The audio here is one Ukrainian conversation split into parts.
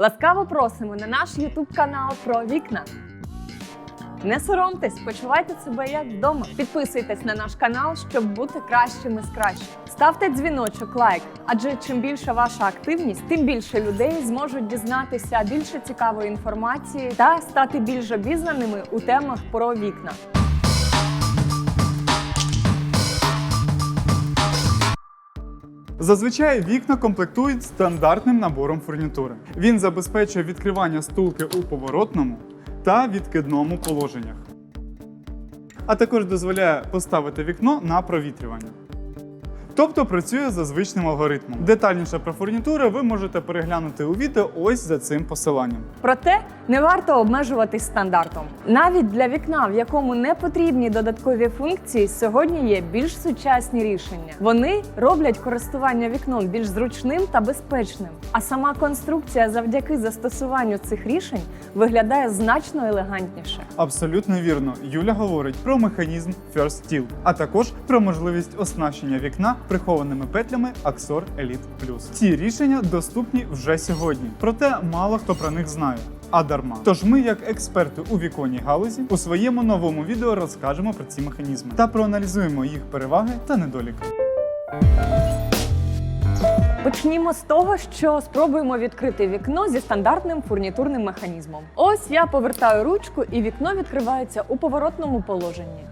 Ласкаво просимо на наш YouTube канал про вікна. Не соромтесь, почувайте себе як вдома. Підписуйтесь на наш канал, щоб бути кращими з кращих. Ставте дзвіночок, лайк, адже чим більша ваша активність, тим більше людей зможуть дізнатися більше цікавої інформації та стати більш обізнаними у темах про вікна. Зазвичай вікна комплектують стандартним набором фурнітури. Він забезпечує відкривання стулки у поворотному та відкидному положеннях. А також дозволяє поставити вікно на провітрювання. Тобто працює за звичним алгоритмом. Детальніше про фурнітуру ви можете переглянути у відео ось за цим посиланням. Проте не варто обмежуватись стандартом. Навіть для вікна, в якому не потрібні додаткові функції, сьогодні є більш сучасні рішення. Вони роблять користування вікном більш зручним та безпечним. А сама конструкція завдяки застосуванню цих рішень виглядає значно елегантніше. Абсолютно вірно. Юля говорить про механізм First Steel, а також про можливість оснащення вікна прихованими петлями Axor Elite Plus. Ці рішення доступні вже сьогодні, проте мало хто про них знає. А дарма. Тож ми, як експерти у віконній галузі, у своєму новому відео розкажемо про ці механізми та проаналізуємо їх переваги та недоліки. Почнімо з того, що спробуємо відкрити вікно зі стандартним фурнітурним механізмом. Ось я повертаю ручку, і вікно відкривається у поворотному положенні.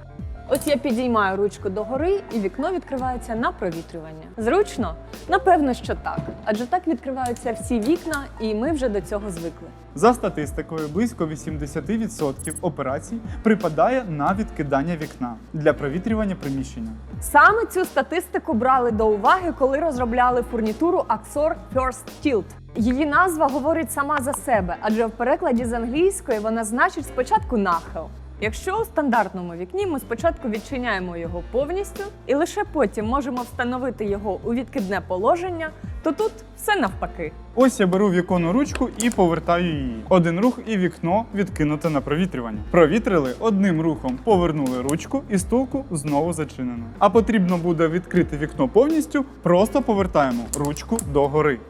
Ось я підіймаю ручку догори, і вікно відкривається на провітрювання. Зручно? Напевно, що так. Адже так відкриваються всі вікна, і ми вже до цього звикли. За статистикою, близько 80% операцій припадає на відкидання вікна для провітрювання приміщення. Саме цю статистику брали до уваги, коли розробляли фурнітуру Axor First Tilt. Її назва говорить сама за себе, адже в перекладі з англійської вона значить спочатку нахил. Якщо у стандартному вікні ми спочатку відчиняємо його повністю і лише потім можемо встановити його у відкидне положення, то тут все навпаки. Ось я беру віконну ручку і повертаю її. Один рух і вікно відкинуте на провітрювання. Провітрили одним рухом, повернули ручку і стулку знову зачинено. А потрібно буде відкрити вікно повністю, просто повертаємо ручку догори.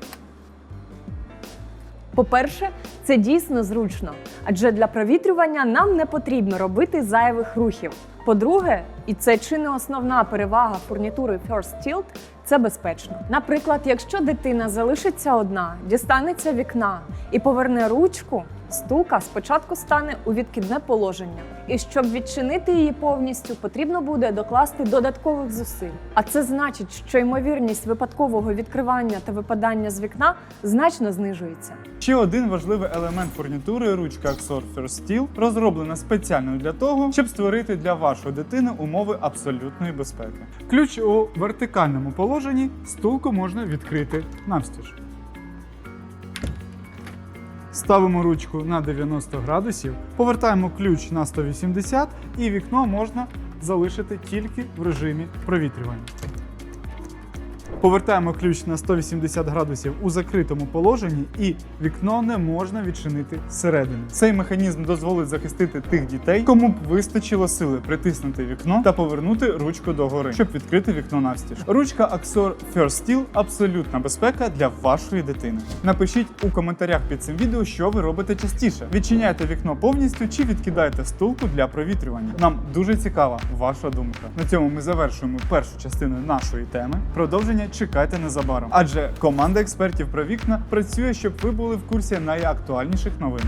По-перше, це дійсно зручно, адже для провітрювання нам не потрібно робити зайвих рухів. По-друге, і це чи не основна перевага фурнітури First Tilt, це безпечно. Наприклад, якщо дитина залишиться одна, дістанеться вікна і поверне ручку, стука спочатку стане у відкидне положення. І щоб відчинити її повністю, потрібно буде докласти додаткових зусиль. А це значить, що ймовірність випадкового відкривання та випадання з вікна значно знижується. Ще один важливий елемент фурнітури ручка Axor First Steel розроблена спеціально для того, щоб створити для вашої дитини умови абсолютної безпеки. Ключ у вертикальному положенні стулку можна відкрити навстіж. Ставимо ручку на 90 градусів, повертаємо ключ на 180 і вікно можна залишити тільки в режимі провітрювання. Повертаємо ключ на 180 градусів у закритому положенні, і вікно не можна відчинити зсередини. Цей механізм дозволить захистити тих дітей, кому б вистачило сили притиснути вікно та повернути ручку догори, щоб відкрити вікно навстіж. Ручка Axor First Steel – абсолютна безпека для вашої дитини. Напишіть у коментарях під цим відео, що ви робите частіше: відчиняєте вікно повністю чи відкидаєте стулку для провітрювання. Нам дуже цікава ваша думка. На цьому ми завершуємо першу частину нашої теми. Продовження чекайте незабаром, адже команда експертів про вікна працює, щоб ви були в курсі найактуальніших новин.